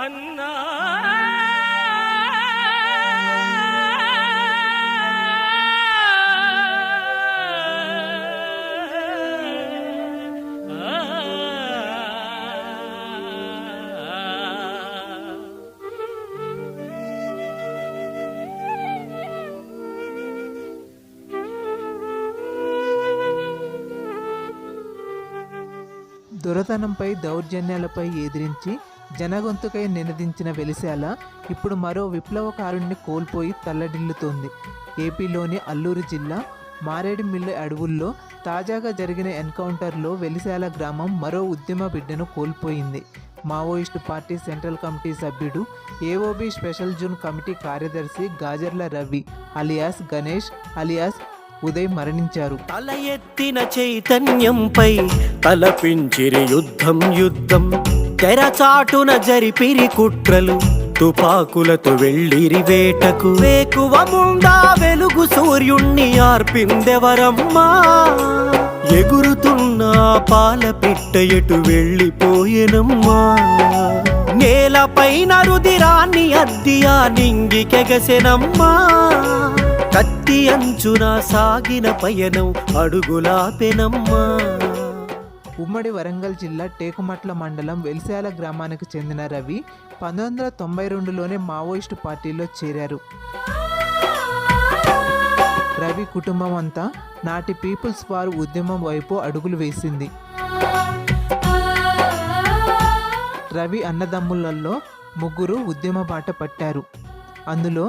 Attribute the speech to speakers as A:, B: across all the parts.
A: అన్నా.
B: దొరతనంపై దౌర్జన్యాలపై ఎదిరించి జనగొంతుకై నినదించిన వెలిశాల ఇప్పుడు మరో విప్లవకారుణ్ణి కోల్పోయి తల్లడిల్లుతోంది. ఏపీలోని అల్లూరు జిల్లా మారేడుమిల్లి అడవుల్లో తాజాగా జరిగిన ఎన్కౌంటర్లో వెలిశాల గ్రామం మరో ఉద్యమ బిడ్డను కోల్పోయింది. మావోయిస్టు పార్టీ సెంట్రల్ కమిటీ సభ్యుడు ఏఓబి స్పెషల్ జోన్ కమిటీ కార్యదర్శి గాజర్ల రవి అలియాస్ గణేష్ అలియాస్ ఉదయ్ మరణించారు.
A: తల ఎత్తిన చైతన్యంపై తలపించిరి యుద్ధం యుద్ధం. తెరచాటున జరిపిరి కుట్రలు తుపాకులతో వెళ్ళిరి వేటకు. వేకువ ముందా వెలుగు సూర్యుణ్ణి ఆర్పిందెవరమ్మా? ఎగురుతున్న పాల పిట్ట ఎటు వెళ్ళిపోయెనమ్మా? నేలపైన రుదిరాన్ని అద్దియా నింగికెగసెనమ్మా కత్తి అంచున సాగిన పయనం అడుగులాపెనమ్మా?
B: ఉమ్మడి వరంగల్ జిల్లా టేకుమట్ల మండలం వెలిశాల గ్రామానికి చెందిన రవి పంతొమ్మిది వందల తొంభై రెండులోనే మావోయిస్టు పార్టీలో చేరారు. రవి కుటుంబం అంతా నాటి పీపుల్స్ వార్ ఉద్యమం వైపు అడుగులు వేసింది. రవి అన్నదమ్ములలో ముగ్గురు ఉద్యమ బాట పట్టారు. అందులో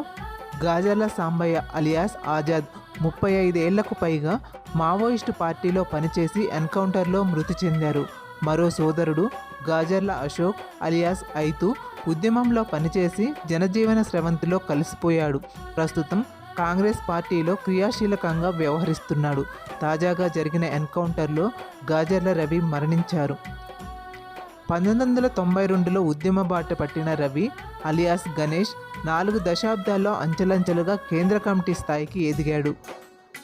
B: గాజాల సాంబయ్య అలియాస్ ఆజాద్ ముప్పై ఐదేళ్ళకు పైగా మావోయిస్టు పార్టీలో పనిచేసి ఎన్కౌంటర్లో మృతి చెందారు. మరో సోదరుడు గాజర్ల అశోక్ అలియాస్ ఐతు ఉద్యమంలో పనిచేసి జనజీవన స్రవంతిలో కలిసిపోయాడు. ప్రస్తుతం కాంగ్రెస్ పార్టీలో క్రియాశీలకంగా వ్యవహరిస్తున్నాడు. తాజాగా జరిగిన ఎన్కౌంటర్లో గాజర్ల రవి మరణించారు. పంతొమ్మిది వందల తొంభై రెండులో ఉద్యమ బాట పట్టిన రవి అలియాస్ గణేష్ నాలుగు దశాబ్దాల్లో అంచెలంచెలుగా కేంద్ర కమిటీ స్థాయికి ఎదిగాడు.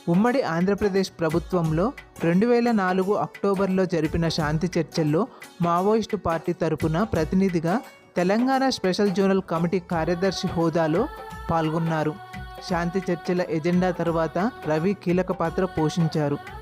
B: ఉమ్మడి ఆంధ్రప్రదేశ్ ప్రభుత్వంలో రెండు వేల నాలుగు అక్టోబర్లో జరిపిన శాంతి చర్చల్లో మావోయిస్టు పార్టీ తరపున ప్రతినిధిగా తెలంగాణ స్పెషల్ జోనల్ కమిటీ కార్యదర్శి హోదాలో పాల్గొన్నారు. శాంతి చర్చల ఎజెండా తర్వాత రవి కీలక పాత్ర పోషించారు.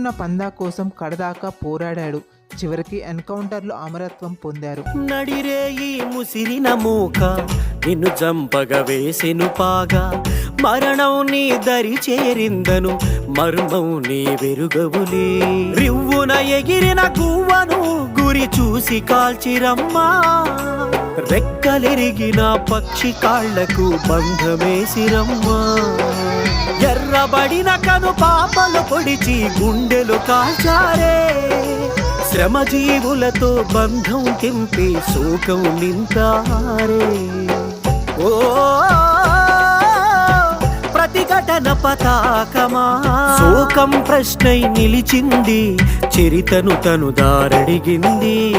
B: ఎంచుకున్న పందా కోసం కడదాకా పోరాడాడు. చివరికి ఎన్కౌంటర్లో అమరత్వం పొందారు.
A: నడిరేయి ముసిరిన మూక నిన్ను జంపగ వేసెను పాగా. మరణం నీ దరి చేరిందను మర్మం నీ వెరుగవులే. రివ్వున ఎగిరిన గువ్వను గురి చూసి కాల్చిరమ్మా. రెక్కలెరిగిన పక్షి కాళ్ళకు బంధమేసిరమ్మా. ఎర్రబడిన కను పాపలు పొడిచి గుండెలు కాల్చారే. శ్రమజీవులతో బంధం తెంపి శోకం నింపారే. ఓ ప్రతిఘటన పతాకమా. శోకం ప్రశ్నై నిలిచింది చరితను తను దారడిగింది.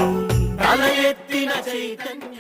A: తల ఎత్తిన చైతన్య